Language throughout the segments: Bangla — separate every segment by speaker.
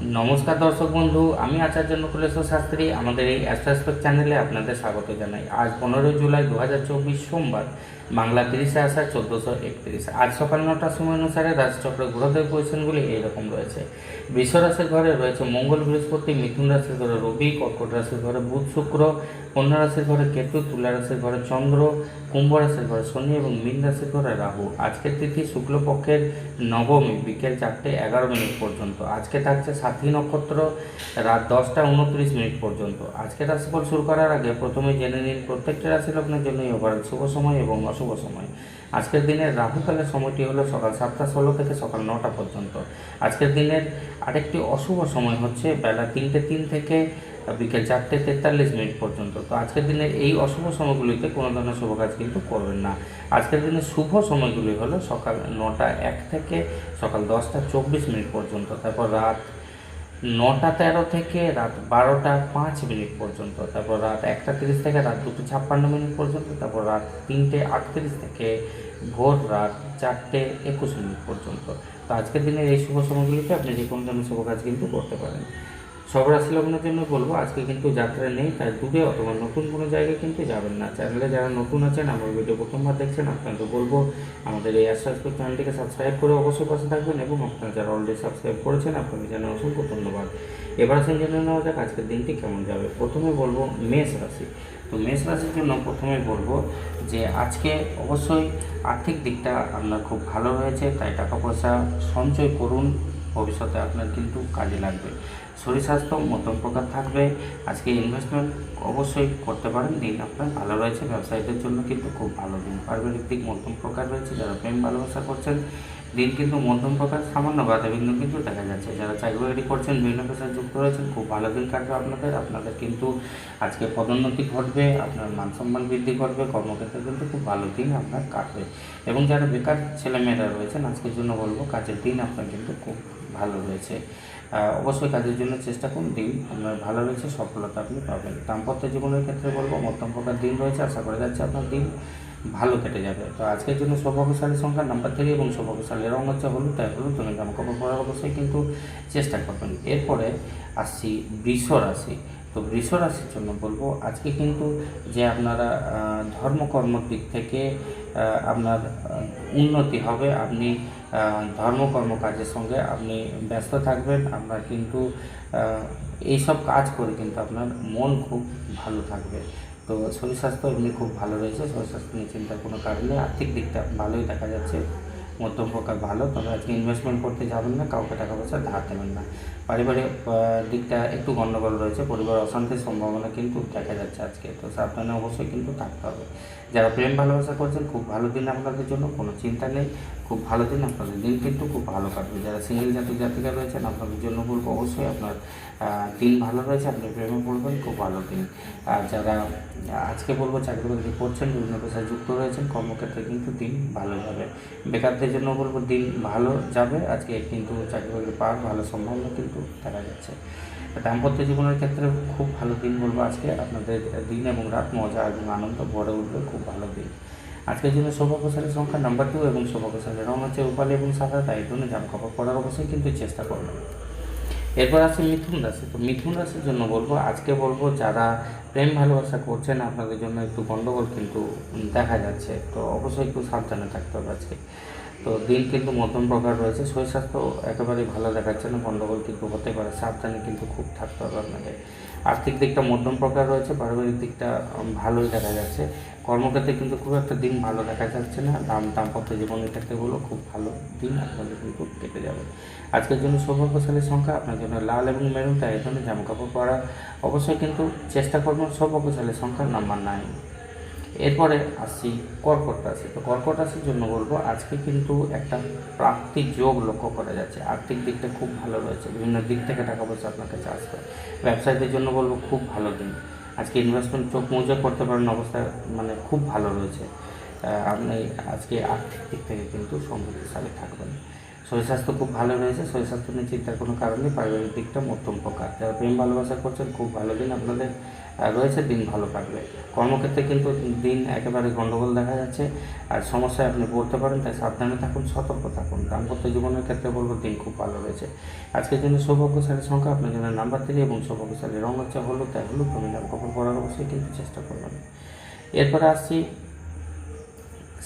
Speaker 1: নমস্কার দর্শক বন্ধু, আমি আচার্য নকুলেশ্বর শাস্ত্রী। আমাদের এই অ্যাস্ট্রাস্পেক চ্যানেলে আপনাদের স্বাগত জানাই। আজ পনেরোই জুলাই দু হাজার চব্বিশ সোমবার। বাংলা তিরিশে আষাঢ়, চোদ্দোশো একত্রিশ। আজ সকাল নটার সময় অনুসারে রাজচক্রের গ্রহদের পজিশনগুলি এইরকম রয়েছে। বৃষ রাশির ঘরে রয়েছে মঙ্গল বৃহস্পতি, মিথুন রাশির ঘরে রবি, কর্কট রাশির ঘরে বুধ শুক্র, কন্যা রাশির ঘরে কেতু, তুলা রাশির ঘরে চন্দ্র, কুম্ভ রাশির ঘরে শনি এবং মীন রাশির ঘরে রাহু। আজকের তিথি শুক্লপক্ষের নবমী, বিকেল চারটে এগারো মিনিট পর্যন্ত। আজকে থাকছে সাথী নক্ষত্র, রাত দশটা উনত্রিশ মিনিট পর্যন্ত। আজকে রাশিফল শুরু করার আগে প্রথমে জেনে নিন প্রত্যেকটি রাশি লগ্নের জন্যই ওভারঅল শুভ সময় এবং অশুভ সময়। আজকের দিনের রাহুকালের সময়টি হলো সকাল সাতটা ষোলো থেকে সকাল নটা পর্যন্ত। আজকের দিনের আরেকটি অশুভ সময় হচ্ছে বেলা তিনটে তিন থেকে বিকেল চারটে তেতাল্লিশ মিনিট পর্যন্ত। তো আজকের দিনে এই অশুভ সময়গুলিতে কোনো ধরনের শুভ কাজ কিন্তু করবেন না। আজকের দিনে শুভ সময়গুলি হলো সকাল নটা এক থেকে সকাল দশটা চব্বিশ মিনিট পর্যন্ত। তারপর রাত নটা তেরো থেকে রাত বারোটা পাঁচ মিনিট পর্যন্ত, তারপর রাত একটা তিরিশ থেকে রাত দুটো ছাপ্পান্ন মিনিট পর্যন্ত, তারপর রাত তিনটে আটত্রিশ থেকে ভোর রাত চারটে একুশ মিনিট পর্যন্ত। তো আজকের দিনের এই শুভ সময়গুলিতে আপনি যে কোনো ধরনের শুভ কাজ কিন্তু করতে পারেন। সব রাশি লগ্নের জন্য বলব, আজকে কিন্তু যাত্রা নেই, তাই দূরে অথবা নতুন কোনো জায়গায় কিন্তু যাবেন না। চ্যানেলে যারা নতুন আছেন, আমার ভিডিও প্রথমবার দেখছেন আপনাকে বলব, আমাদের এই আশ্বাসপুর চ্যানেলটিকে সাবস্ক্রাইব করে অবশ্যই পাশে থাকবেন এবং আপনারা যারা অলরেডি সাবস্ক্রাইব করেছেন আপনাকে জানাই অসংখ্য ধন্যবাদ। এবার আসেন জেনে নেওয়া যাক আজকের দিনটি কেমন যাবে। প্রথমে বলব মেষ রাশি। তো মেষ রাশির জন্য প্রথমে বলব যে, আজকে অবশ্যই আর্থিক দিকটা আপনার খুব ভালো রয়েছে তাই টাকা পয়সা সঞ্চয় করুন, ভবিষ্যতে আপনার কিন্তু কাজে লাগবে। শরীর স্বাস্থ্য মধ্যম প্রকার থাকবে। আজকে ইনভেস্টমেন্ট অবশ্যই করতে পারেন। দিন আপনার ভালো রয়েছে। ব্যবসায়ীদের জন্য কিন্তু খুব ভালো দিন। পারিবারিক মধ্যম প্রকার রয়েছে। যারা প্রেম ভালোবাসা করছেন, দিন কিন্তু মধ্যম প্রকার, সামান্য বাধাবিঘ্ন কিন্তু দেখা যাচ্ছে। যারা চাকরি করছেন, বিভিন্ন পেশায় যুক্ত রয়েছেন, খুব ভালো দিন কাটবে আপনাদের। আপনাদের কিন্তু আজকে পদোন্নতি ঘটবে, আপনার মান সম্মান বৃদ্ধি ঘটবে কর্মক্ষেত্রে কিন্তু খুব ভালো দিন আপনার কাটবে। এবং যারা বেকার ছেলেমেয়েরা রয়েছেন, আজকের জন্য বলব, কাজের দিন আপনার কিন্তু খুব ভালো রয়েছে। অবশ্যই কাজের জন্য চেষ্টা করুন। দিন আপনার ভালো রয়েছে, সফলতা আপনি পাবেন। দাম্পত্য জীবনের ক্ষেত্রে বলব, মধ্যম প্রকার দিন রয়েছে, আশা করা যাচ্ছে আপনার দিন ভালো কেটে যাবে। তো আজকের জন্য সৌভাগ্যশালী সংখ্যা নাম্বার থ্রি এবং সৌভাগ্যশালী রং হচ্ছে হলুদ, তাই হলুদ তুমি জামা কাপড় পরার অবশ্যই কিন্তু চেষ্টা করবেন। এরপরে আসছি বৃষ রাশি। তো বৃষ রাশির জন্য বলব, আজকে কিন্তু যে আপনারা ধর্মকর্মর দিক থেকে আপনার উন্নতি হবে, আপনি ধর্মকর্ম কাজের সঙ্গে আপনি ব্যস্ত থাকবেন। আমরা কিন্তু এই এইসব কাজ করে কিন্তু আপনার মন খুব ভালো থাকবে। তো শরীর স্বাস্থ্য এমনি খুব ভালো রয়েছে। শরীর স্বাস্থ্য নিয়ে চিন্তার কোনো কারণে আর্থিক দিকটা ভালোই দেখা যাচ্ছে। মধ্যম প্রকার ভালো, তবে আজকে ইনভেস্টমেন্ট করতে যাবেন না, কাউকে টাকা পয়সা ধার দেবেন না। পারিবারিক দিকটা একটু গণ্ডগোল রয়েছে, পরিবার অশান্তির সম্ভাবনা কিন্তু দেখা যাচ্ছে আজকে, তো সাবধানে অবশ্যই কিন্তু থাকতে হবে। যারা প্রেম ভালোবাসা করছেন, খুব ভালো দিন আপনাদের জন্য, কোনো চিন্তা নেই, খুব ভালো দিন আপনাদের দিন কিন্তু খুব ভালো কাটবে। যারা সিঙ্গেল জাতিক জাতিকা রয়েছেন, আপনাদের জন্য বলব অবশ্যই আপনার দিন ভালো রয়েছে আপনি প্রেমে পড়বেন, খুব ভালো দিন। আর যারা আজকে বলব চাকরি বাকরি করছেন, বিভিন্ন পেশায় যুক্ত রয়েছেন, কর্মক্ষেত্রে কিন্তু দিন ভালো যাবে। বেকারদের জন্য বলব দিন ভালো যাবে, আজকে কিন্তু চাকরি বাকরি পাওয়ার ভালো সম্ভাবনা কিন্তু দেখা যাচ্ছে। দাম্পত্য জীবনের ক্ষেত্রে খুব ভালো দিন বলব আজকে, আপনাদের দিন এবং রাত মজা এবং আনন্দ ভরে উঠবে, খুব ভালো দিন। আজকের জন্য সৌভাগ্যশালী সংখ্যা নাম্বার টু এবং সৌভাগ্যশালী রং হচ্ছে উপালি এবং সাদা, তাই জন্য জামা কাপড় পরার অবশ্যই কিন্তু চেষ্টা করবেন। এরপর আছে মিথুন রাশি। তো মিথুন রাশির জন্য বলব, আজকে বলব যারা প্রেম ভালোবাসা করছেন আপনাদের জন্য একটু গণ্ডগোল কিন্তু দেখা যাচ্ছে। তো অবশ্যই একটু সাবধানে থাকতে হবে আজকে। তো দিন কিন্তু মধ্যম প্রকার রয়েছে। শরীর স্বাস্থ্য একেবারেই ভালো দেখাচ্ছে না গণ্ডগোল কিন্তু হতে পারে। সাবধানে কিন্তু খুব থাকতে হবে আপনাকে। আর্থিক দিকটা মধ্যম প্রকার রয়েছে, পারিবারিক দিকটা ভালোই দেখা যাচ্ছে। কর্মক্ষেত্রে কিন্তু খুব একটা দিন ভালো দেখা যাচ্ছে না। দাম, দাম্পত্য জীবনের ক্ষেত্রে বলো খুব ভালো দিন আপনাদের কিন্তু কেটে যাবে। আজকের জন্য সৌভাগ্যশালী সংখ্যা আপনার জন্য লাল এবং মেরুন, তাই এই ধরনের জামা কাপড় পরা। অবশ্যই কিন্তু চেষ্টা করবেন সৌভাগ্যশালী সংখ্যা নাম্বার নাইন। এরপরে আসছি, কর্কট রাশি। তো কর্কট রাশির জন্য বলব, আজকে কিন্তু একটা প্রাপ্তির যোগ লক্ষ্য করা যাচ্ছে। আর্থিক দিকটা খুব ভালো রয়েছে। বিভিন্ন দিক থেকে টাকা পয়সা আপনার কাছে আসবে। ব্যবসায়ীদের জন্য বলব, খুব ভালো দিন আজকে ইনভেস্টমেন্ট চোখ মুজে করতে পারেন, অবস্থা মানে খুব ভালো রয়েছে। আপনি আজকে আর্থিক দিক থেকে কিন্তু সমৃদ্ধশালী থাকবেন। শরীর স্বাস্থ্য খুব ভালো রয়েছে শরীর স্বাস্থ্য নিয়ে চিন্তার কোনো কারণ নেই। পারিবারিক দিকটা মধ্যম প্রকার। যারা প্রেম ভালোবাসা করছেন, খুব ভালো দিন আপনাদের রয়েছে, দিন ভালো কাটবে। কর্মক্ষেত্রে কিন্তু দিন একেবারে গণ্ডগোল দেখা যাচ্ছে, আর সমস্যায় আপনি পড়তে পারেন, তাই সাবধানে থাকুন, সতর্ক থাকুন। দাম্পত্য জীবনের ক্ষেত্রে বলব, দিন খুব ভালো রয়েছে। আজকের জন্য সৌভাগ্যশালী সংখ্যা আপনার জন্য নাম্বার থ্রি এবং সৌভাগ্যশালী রঙ হচ্ছে হলুদ, তাই হলুদ রঙিন কাপড় পরার অবশ্যই কিন্তু চেষ্টা করবেন। এরপরে আসছি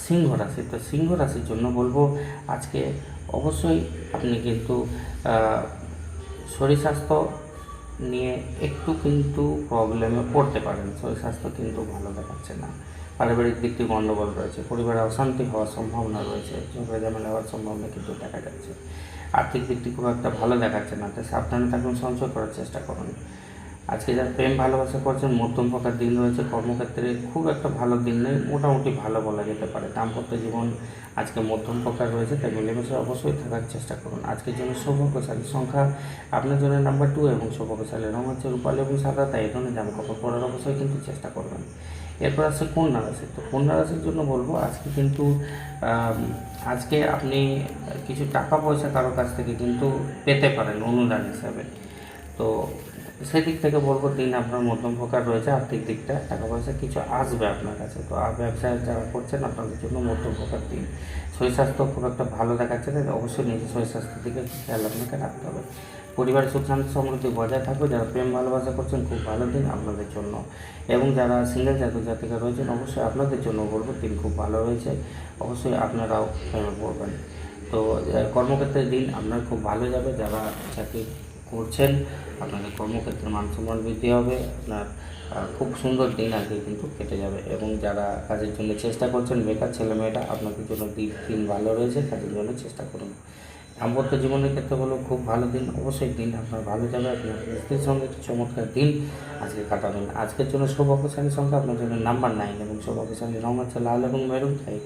Speaker 1: সিংহ রাশি। তো সিংহ রাশির জন্য বলব, আজকে অবশ্যই আপনি কিন্তু শরীর স্বাস্থ্য নিয়ে একটু কিন্তু প্রবলেমে পড়তে পারেন। শরীর স্বাস্থ্য কিন্তু ভালো দেখাচ্ছে না। পারিবারিক দিক দিকটি গণ্ডগোল রয়েছে, পরিবারে অশান্তি হওয়ার সম্ভাবনা রয়েছে ঝগড়া ঝামেলা হওয়ার সম্ভাবনা কিন্তু দেখা যাচ্ছে। আর্থিক দিকটি খুব একটা ভালো দেখাচ্ছে না, তাই সাবধানে থাকুন সঞ্চয় করার চেষ্টা করুন। আজকে যারা প্রেম, ভালোবাসা করছেন, মধ্যম প্রকার দিন রয়েছে, কর্মক্ষেত্রে খুব একটা ভালো দিন নেই, মোটামুটি ভালো বলা যেতে পারে। দাম্পত্য জীবন আজকে মধ্যম প্রকার রয়েছে, তাই মিলেমিশে অবশ্যই থাকার চেষ্টা করুন। আজকের জন্য সৌভাগ্যশালী সংখ্যা, আপনার জন্য নাম্বার টু এবং সৌভাগ্যশালী রঙ হচ্ছে রূপালী এবং সাদা, তাই এই ধরনের জামা কাপড় পরার অবশ্যই কিন্তু চেষ্টা করবেন। এরপর আছে কন্যা রাশি। তো কন্যা রাশির জন্য বলব, আজকে কিন্তু আজকে আপনি কিছু টাকা পয়সা কারোর কাছ থেকে কিন্তু পেতে পারেন অনুদান হিসাবে। তো সেই দিক থেকে বলব দিন আপনার মধ্যম প্রকার রয়েছে, আর্থিক দিকটা, টাকা পয়সা কিছু আসবে আপনার কাছে। তো আর ব্যবসায় যারা করছেন, আপনাদের জন্য মধ্যম প্রকার দিন। শরীর স্বাস্থ্য খুব একটা ভালো দেখাচ্ছে না, অবশ্যই নিজের শরীর স্বাস্থ্যের দিকে খেয়াল আপনাকে রাখতে হবে। পরিবারের সুখ শান্তি সমৃদ্ধি বজায় থাকবে, যারা প্রেম ভালোবাসা করছেন, খুব ভালো দিন আপনাদের জন্য। এবং যারা সিঙ্গেল জাতক জাতিকা রয়েছেন, অবশ্যই আপনাদের জন্য বলব দিন খুব ভালো রয়েছে, অবশ্যই আপনারাও প্রেমে পড়বেন। তো কর্মক্ষেত্রের দিন আপনার খুব ভালো যাবে, যারা চাকরি করছেন, আপনাদের কর্মক্ষেত্রে মান সম্মান বৃদ্ধি হবে, আপনার খুব সুন্দর দিন আজকে কিন্তু কেটে যাবে এবং যারা কাজের জন্য চেষ্টা করছেন, বেকার ছেলেমেয়েরা, আপনাদের জন্য দিন দিন ভালো রয়েছে, কাজের জন্য চেষ্টা করুন। দাম্পত্য জীবনের ক্ষেত্রে হলো খুব ভালো দিন, অবশ্যই দিন আপনার ভালো যাবে, আপনার স্ত্রীর সঙ্গে একটি চমৎকার দিন আজকে কাটাবেন। আজকের জন্য সৌভাগ্যশালী সংখ্যা আপনার জন্য নাম্বার নাইন এবং সৌভাগ্যশালী রঙ হচ্ছে লাল এবং মেরুন, তাই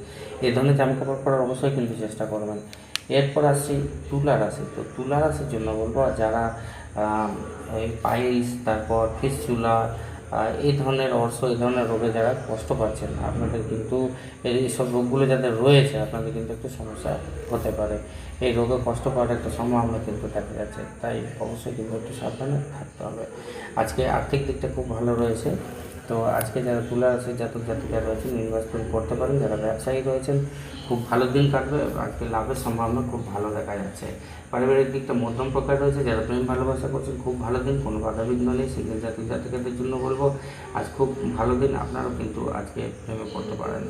Speaker 1: এই ধরনের জামা কাপড় পরার অবশ্যই কিন্তু চেষ্টা করবেন। এরপর আসছি তুলা রাশি। তো তুলা রাশির জন্য বলব, যারা এই পাইলস তারপর ফিসচুলা এই ধরনের অর্শ, এই ধরনের রোগে যারা কষ্ট পাচ্ছেন, আপনাদের কিন্তু এই- এইসব রোগগুলো যাদের রয়েছে, আপনাদের কিন্তু একটু সমস্যা হতে পারে। এই রোগে কষ্ট পাওয়ার একটা সম্ভাবনা কিন্তু দেখা যাচ্ছে। তাই অবশ্যই কিন্তু একটু সাবধানে থাকতে হবে। আজকে আর্থিক দিকটা খুব ভালো রয়েছে। তো আজকে যারা তুলা আছে, জাতক জাতিকা রয়েছেন ইনভেস্টমেন্ট করতে পারেন, যারা ব্যবসায়ী রয়েছেন, খুব ভালো দিন কাটবে আজকে লাভের সম্ভাবনা খুব ভালো দেখা যাচ্ছে। পারিবারিক দিকটা মধ্যম প্রকার রয়েছে, যারা প্রেম ভালোবাসা করছেন, খুব ভালো দিন, কোনো বাধা বিঘ্ন নেই সিঙ্গেল জাতক জাতিকাদের জন্য বলব, আজ খুব ভালো দিন, আপনারাও কিন্তু আজকে প্রেমে পড়তে পারেন।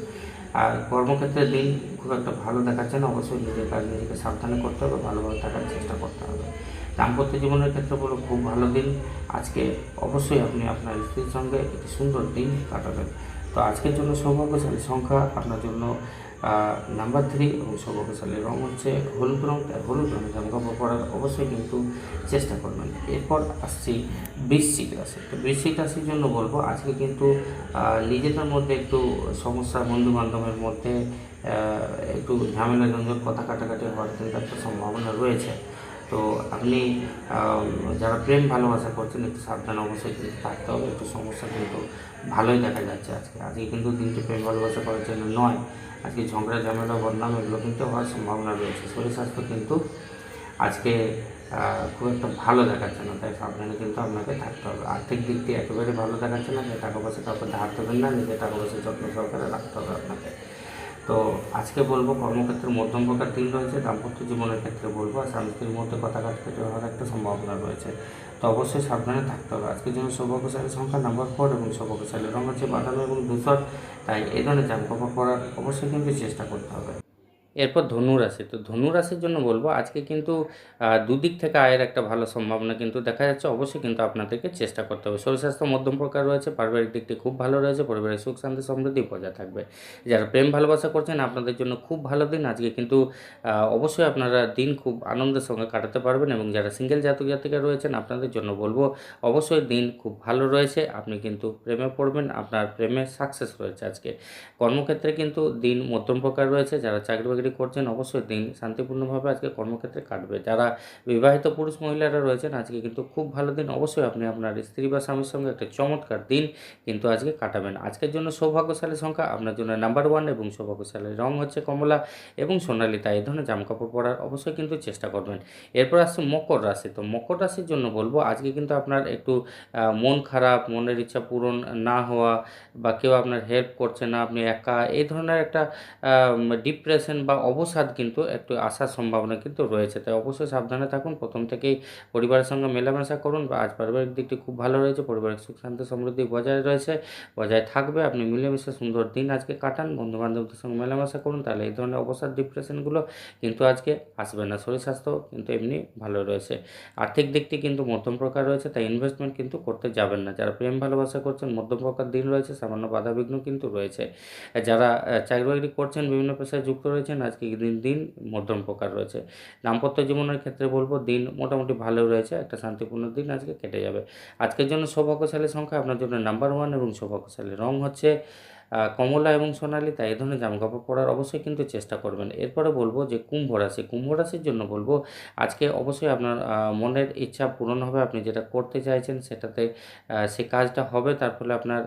Speaker 1: আর কর্মক্ষেত্রের দিন খুব একটা ভালো দেখাচ্ছে না। অবশ্যই নিজের কাজ নিজেকে সাবধানে করতে হবে, ভালোভাবে থাকার চেষ্টা করতে হবে। দাম্পত্য জীবনের ক্ষেত্রে বলো খুব ভালো দিন। আজকে অবশ্যই আপনি আপনার স্ত্রীর সঙ্গে একটি সুন্দর দিন কাটাবেন। তো আজকের জন্য সৌভাগ্যশালী সংখ্যা আপনার জন্য নাম্বার থ্রি এবং সৌভাগ্যশালী রং হচ্ছে হলুদ রং হলুদ রঙের জামা কাপড় পরার অবশ্যই কিন্তু চেষ্টা করবেন। এরপর আসছি বৃশ্চিক রাশি। তো বৃশ্চিক রাশির জন্য বলব, আজকে কিন্তু নিজেদের মধ্যে একটু সমস্যা বন্ধু বান্ধবের মধ্যে একটু ঝামেলা জঞ্জল কথা কাটাকাটি হওয়ার কিন্তু একটা সম্ভাবনা রয়েছে। তো আপনি যারা প্রেম ভালোবাসা করছেন, একটু সাবধান অবশ্যই কিন্তু থাকতে হবে। একটু সমস্যা কিন্তু ভালোই দেখা যাচ্ছে আজকে। আজকে কিন্তু দিনটি প্রেম ভালোবাসা করার জন্য নয়। আজকে ঝগড়া, ঝামেলা, বদনাম এগুলো কিন্তু হওয়ার সম্ভাবনা রয়েছে। শরীর স্বাস্থ্য কিন্তু আজকে খুব একটা ভালো দেখাচ্ছে না, তাই সাবধানে কিন্তু আপনাকে থাকতে হবে। আর্থিক দিক দিয়ে একেবারে ভালো দেখাচ্ছে না, যে টাকা পয়সা কাউকে ধার দেবেন না, নিজের টাকা পয়সা যত্ন সহকারে রাখতে হবে আপনাকে। তো আজকে বলব কর্মক্ষেত্রে মধ্যম প্রকার দিন রয়েছে, দাম্পত্য জীবনের ক্ষেত্রে বলব, আর স্বামী স্ত্রীর মধ্যে কথা কাটতে হওয়ার একটা সম্ভাবনা রয়েছে। তো অবশ্যই সাবধানে থাকতে হবে। আজকের জন্য সৌভাগ্যশালী সংখ্যা নাম্বার ফোর এবং সৌভাগ্যশালী রঙ হচ্ছে বাদামি এবং ধূসর, তাই এই ধরনের জামকাপড় পরার অবশ্যই কিন্তু চেষ্টা করতে হবে। এরপর ধনু রাশি। তো ধনু রাশির জন্য বলব, আজকে কিন্তু দুদিক থেকে আয়ের একটা ভালো সম্ভাবনা কিন্তু দেখা যাচ্ছে। অবশ্যই কিন্তু আপনাদেরকে চেষ্টা করতে হবে। শরীর স্বাস্থ্য মধ্যম প্রকার রয়েছে, পারিবারিক দিকটি খুব ভালো রয়েছে, পরিবারের সুখ, শান্তি, সমৃদ্ধি বজায় থাকবে। যারা প্রেম ভালোবাসা করছেন, আপনাদের জন্য খুব ভালো দিন। আজকে কিন্তু অবশ্যই আপনারা দিন খুব আনন্দের সঙ্গে কাটাতে পারবেন এবং যারা সিঙ্গেল জাতক জাতিকা রয়েছেন, আপনাদের জন্য বলব, অবশ্যই দিন খুব ভালো রয়েছে। আপনি কিন্তু প্রেমে পড়বেন, আপনার প্রেমে সাকসেস রয়েছে আজকে। কর্মক্ষেত্রে কিন্তু দিন মধ্যম প্রকার রয়েছে। যারা চাকরি বাকরি চাকরি করছেন, অবশ্যই দিন শান্তিপূর্ণভাবে আজকে কর্মক্ষেত্রে কাটবে। যারা বিবাহিত পুরুষ মহিলারা রয়েছেন, আজকে কিন্তু খুব ভালো দিন। অবশ্যই আপনি আপনার স্ত্রী বা স্বামীর সঙ্গে একটা চমৎকার দিন কিন্তু আজকে কাটাবেন। আজকের জন্য সৌভাগ্যশালী সংখ্যা, আপনার জন্য নাম্বার ওয়ান এবং সৌভাগ্যশালী রং হচ্ছে কমলা এবং সোনালি, তাই এই ধরনের জামাকাপড় পরার অবশ্যই কিন্তু চেষ্টা করবেন। এরপর আসছে মকর রাশি। তো মকর রাশির জন্য বলব, আজকে কিন্তু আপনার একটু মন খারাপ, মনের ইচ্ছা পূরণ না হওয়া বা কেউ আপনার হেল্প করছে না, আপনি একা, এই ধরনের একটা ডিপ্রেশন বা অবসাদ কিন্তু একটু আসার সম্ভাবনা কিন্তু রয়েছে। তাই অবশ্যই সাবধানে থাকুন। প্রথম থেকেই পরিবারের সঙ্গে মেলামেশা করুন বা আজ পারিবারিক দিকটি খুব ভালো রয়েছে, পরিবারিক সুখ, শান্তি, সমৃদ্ধি বজায় রয়েছে, বজায় থাকবে। আপনি মিলেমিশে সুন্দর দিন আজকে কাটান বন্ধু বান্ধবদের সঙ্গে মেলামেশা করুন। তাহলে এই ধরনের অবসাদ, ডিপ্রেশনগুলো কিন্তু আজকে আসবে না। শরীর স্বাস্থ্য কিন্তু এমনি ভালো রয়েছে। আর্থিক দিকটি কিন্তু মধ্যম প্রকার রয়েছে, তাই ইনভেস্টমেন্ট কিন্তু করতে যাবেন না। যারা প্রেম ভালোবাসা করছেন, মধ্যম প্রকার দিন রয়েছে, সামান্য বাধাবিঘ্ন কিন্তু রয়েছে। যারা চাকরি করছেন, বিভিন্ন পেশায় যুক্ত রয়েছেন আজকে দিন দিন মধ্যম প্রকার রয়েছে। দাম্পত্য জীবনের ক্ষেত্রে বলব, দিন মোটামুটি ভালো রয়েছে, একটা শান্তিপূর্ণ দিন আজকে কেটে যাবে। আজকের জন্য সৌভাগ্যশালী সংখ্যা আপনার জন্য নাম্বার ওয়ান এবং সৌভাগ্যশালী। রং হচ্ছে কমলা এবং সোনালি তাই এই ধরনের জামাকাপড় পরার অবশ্যই কিন্তু চেষ্টা করবেন। এরপরে বলব যে কুম্ভ রাশি। কুম্ভ রাশির জন্য বলব আজকে অবশ্যই আপনার মনের ইচ্ছা পূরণ হবে। আপনি যেটা করতে চাইছেন সেটাতে সে কাজটা হবে। তার ফলে আপনার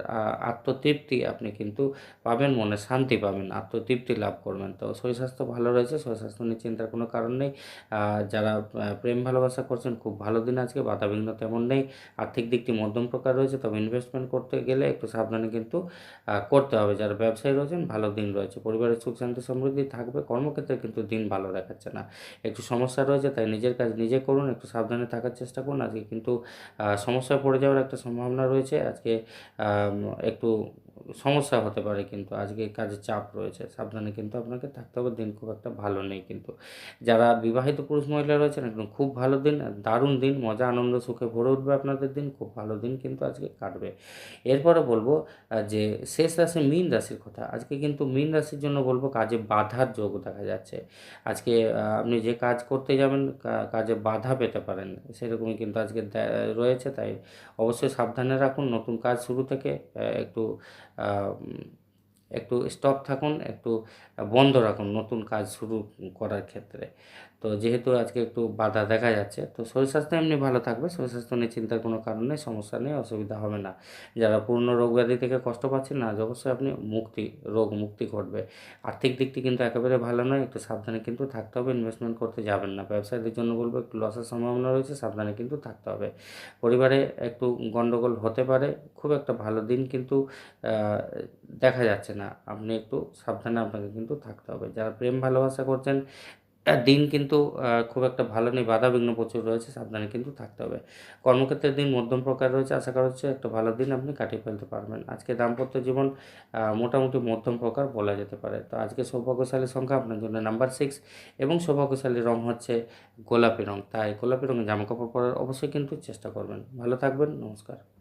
Speaker 1: আত্মতৃপ্তি আপনি কিন্তু পাবেন মনে শান্তি পাবেন আত্মতৃপ্তি লাভ করবেন। তো শরীর স্বাস্থ্য ভালো রয়েছে শরীর স্বাস্থ্য নিয়ে চিন্তার কোনো কারণ নেই। যারা প্রেম ভালোবাসা করছেন খুব ভালো দিন আজকে বাধাবিঘ্ন তেমন নেই। আর্থিক দিকটি মধ্যম প্রকার রয়েছে তবে ইনভেস্টমেন্ট করতে গেলে একটু সাবধানে কিন্তু আহ, করতে হবে। যারা ব্যবসায়ী রয়েছেন, ভালো দিন রয়েছে। পরিবারের সুখ শান্তি সমৃদ্ধি থাকবে। কর্মক্ষেত্রে কিন্তু দিন ভালো দেখাচ্ছে না। একটু সমস্যা রয়েছে, তাই নিজের কাজ নিজে করুন, একটু সাবধানে থাকার চেষ্টা করুন। আজকে কিন্তু সমস্যায় পড়ে যাওয়ার একটা সম্ভাবনা রয়েছে। আজকে একটু সমস্যা হতে পারে কিন্তু আজকে কাজে চাপ রয়েছে, সাবধানে কিন্তু আপনাকে থাকতে হবে, দিন খুব একটা ভালো নেই কিন্তু। যারা বিবাহিত পুরুষ মহিলা রয়েছেন, একদম খুব ভালো দিন, দারুণ দিন, মজা, আনন্দ, সুখে ভরে উঠবে আপনাদের দিন, খুব ভালো দিন কিন্তু আজকে কাটবে। এরপরে বলব যে শেষ রাশি মীন রাশির কথা, আজকে কিন্তু মীন রাশির জন্য বলব কাজে বাধার যোগ দেখা যাচ্ছে। আজকে আপনি যে কাজ করতে যাবেন কাজে বাধা পেতে পারেন, সেরকমই কিন্তু আজকে রয়েছে, তাই অবশ্যই সাবধানে রাখুন, নতুন কাজ শুরু থেকে একটু একটু স্টপ থাকুন একটু বন্ধ রাখুন নতুন কাজ শুরু করার ক্ষেত্রে। তো যেহেতু আজকে একটু বাধা দেখা যাচ্ছে, তো শরীর স্বাস্থ্য এমনি ভালো থাকবে। শরীর স্বাস্থ্য নিয়ে চিন্তার কোনো কারণ নেই, সমস্যা নেই, অসুবিধা হবে না। যারা পূর্ণ রোগ ব্যাধি থেকে কষ্ট পাচ্ছেন না অবশ্যই আপনি মুক্তি, রোগ মুক্তি ঘটবে। আর্থিক দিকটি কিন্তু একেবারে ভালো নয়, একটু সাবধানে কিন্তু থাকতে হবে ইনভেস্টমেন্ট করতে যাবেন না। ব্যবসায়ীদের জন্য বলব, একটু লসের সম্ভাবনা রয়েছে, সাবধানে কিন্তু থাকতে হবে। পরিবারে একটু গণ্ডগোল হতে পারে, খুব একটা ভালো দিন কিন্তু দেখা যাচ্ছে না। আপনি একটু সাবধানে আপনাকে কিন্তু থাকতে হবে। যারা প্রেম ভালোবাসা করছেন দিন কিন্তু খুব একটা ভালো নেই। বাধা বিঘ্ন প্রচুর রয়েছে, সাবধানে কিন্তু থাকতে হবে। কর্মক্ষেত্রের দিন মধ্যম প্রকার রয়েছে, আশা করা হচ্ছে একটা ভালো দিন আপনি কাটিয়ে ফেলতে পারবেন। আজকে দাম্পত্য জীবন মোটামুটি মধ্যম প্রকার বলা যেতে পারে। তো আজকে সৌভাগ্যশালী সংখ্যা, আপনার জন্য নাম্বার সিক্স এবং সৌভাগ্যশালী রং হচ্ছে গোলাপি রং। তাই গোলাপি রঙের জামাকাপড় পরার অবশ্যই কিন্তু চেষ্টা করবেন। ভালো থাকবেন, নমস্কার।